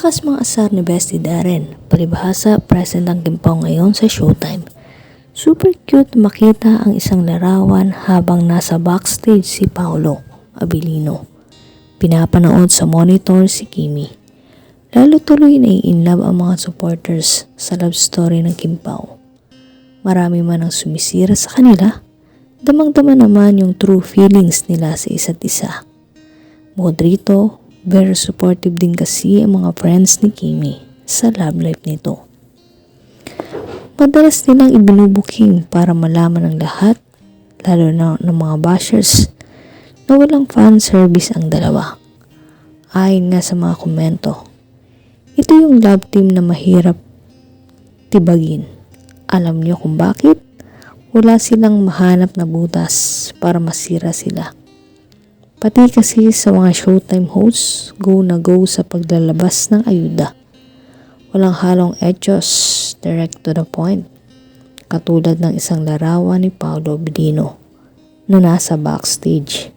Takas mga asar ni Bestie Darren. Palibhasa, present ang Kimpaw ngayon sa Showtime. Super cute makita ang isang larawan habang nasa backstage si Paolo Abilino. Pinapanood sa monitor si Kimi. Lalo tuloy na in love ang mga supporters sa love story ng Kimpaw. Marami man ang sumisira sa kanila, damang-dama naman yung true feelings nila sa isa't isa. Bukod rito, very supportive din kasi ang mga friends ni Kimi sa love life nito. Madalas nilang ibinubuking para malaman ng lahat, lalo na ng mga bashers, na walang fan service ang dalawa. Ayon nga sa mga komento, ito yung love team na mahirap tibagin. Alam niyo kung bakit? Wala silang mahanap na butas para masira sila. Pati kasi sa mga showtime hosts, go na go sa paglalabas ng ayuda. Walang halong etos, direct to the point. Katulad ng isang larawan ni Paolo Bedino na nasa backstage.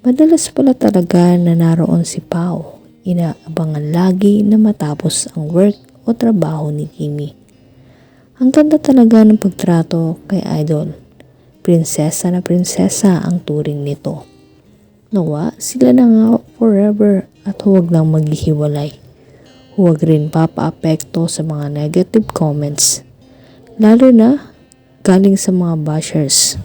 Madalas pala talaga na naroon si Pao. Inaabangan lagi na matapos ang work o trabaho ni Kimi. Ang ganda talaga ng pagtrato kay Idol. Prinsesa na prinsesa ang turing nito. Nawa, sila na nga forever at huwag nang maghihiwalay. Huwag rin papaapekto sa mga negative comments. Lalo na galing sa mga bashers.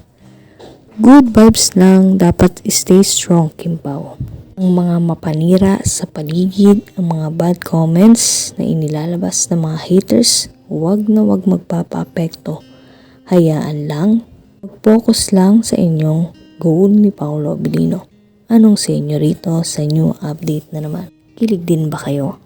Good vibes lang, dapat stay strong, Kimpaw. Ang mga mapanira sa paligid, ang mga bad comments na inilalabas ng mga haters, huwag na huwag magpapaapekto. Hayaan lang, mag-focus lang sa inyong goal ni Paolo Abilino. Anong sa inyo rito sa new update na naman? Kilig din ba kayo?